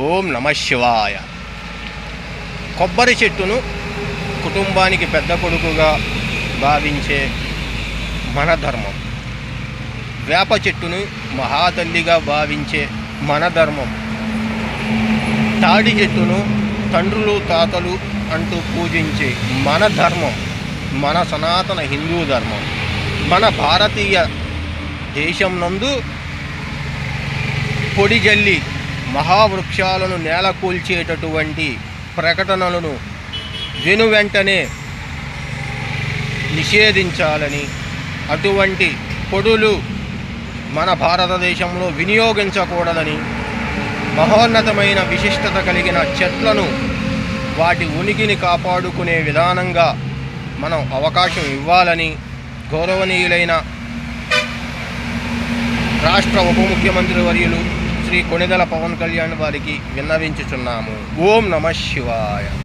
ఓం నమ శివాయ. కొబ్బరి చెట్టును కుటుంబానికి పెద్ద కొడుకుగా భావించే మన ధర్మం. వేప చెట్టును మహాతల్లిగా భావించే మన ధర్మం. తాడి చెట్టును తండ్రులు తాతలు అంటూ పూజించే మన ధర్మం మన సనాతన హిందూ ధర్మం. మన భారతీయ దేశం నందు పొడి జల్లి మహావృక్షాలను నేలకూల్చేటటువంటి ప్రకటనలను వెను వెంటనే నిషేధించాలని అటువంటి పొడులు మన భారతదేశంలో వినియోగించకూడదని మహోన్నతమైన విశిష్టత కలిగిన చెట్లను వాటి ఉనికిని కాపాడుకునే విధానంగా మనం అవకాశం ఇవ్వాలని గౌరవనీయులైన రాష్ట్ర ఉప ముఖ్యమంత్రి వర్యులు శ్రీ కొణిదల పవన్ కళ్యాణ్ వారికి విన్నవించుచున్నాము. ఓం నమ శివాయ.